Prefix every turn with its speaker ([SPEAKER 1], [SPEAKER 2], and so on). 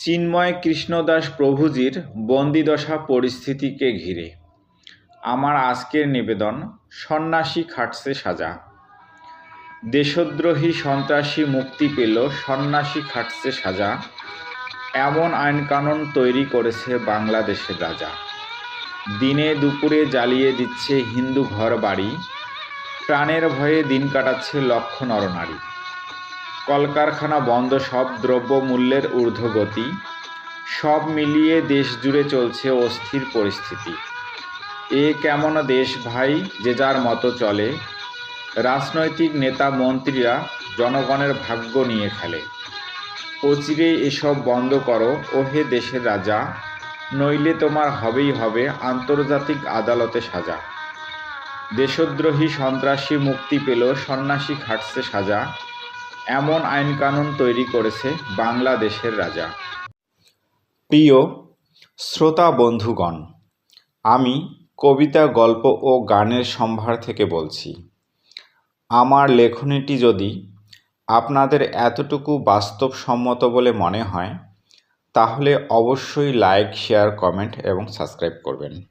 [SPEAKER 1] চিন্ময় কৃষ্ণদাস প্রভুজির বন্দিদশা পরিস্থিতিকে ঘিরে। আমার আজকের নিবেদন, সন্ন্যাসী খাটছে সাজা। দেশদ্রোহী সন্ত্রাসী মুক্তি পেল, সন্ন্যাসী খাটছে সাজা। এমন আইনকানুন তৈরি করেছে বাংলাদেশের রাজা। দিনে দুপুরে জ্বালিয়ে দিচ্ছে হিন্দু ঘর বাড়ি প্রাণের ভয়ে দিন কাটাচ্ছে লক্ষ নরনারী কলকারখানা বন্ধ, সব দ্রব্যমূল্যের ঊর্ধ্বগতি, সব মিলিয়ে দেশ জুড়ে চলছে অস্থির পরিস্থিতি। এ কেমন দেশ ভাই, যে যার মতো চলে? রাজনৈতিক নেতা মন্ত্রীরা জনগণের ভাগ্য নিয়ে খেলে। অচিরে এসব বন্ধ করো, ওহে দেশের রাজা, নইলে তোমার হবেই হবে আন্তর্জাতিক আদালতে সাজা। দেশদ্রোহী সন্ত্রাসী মুক্তি পেল, সন্ন্যাসী খাটছে সাজা। এমন আইনকানুন তৈরি করেছে বাংলাদেশের রাজা। প্রিয় শ্রোতা বন্ধুগণ, আমি কবিতা, গল্প ও গানের সম্ভার থেকে বলছি। আমার লেখনীটি যদি আপনাদের এতটুকু বাস্তবসম্মত বলে মনে হয়, তাহলে অবশ্যই লাইক, শেয়ার, কমেন্ট এবং সাবস্ক্রাইব করবেন।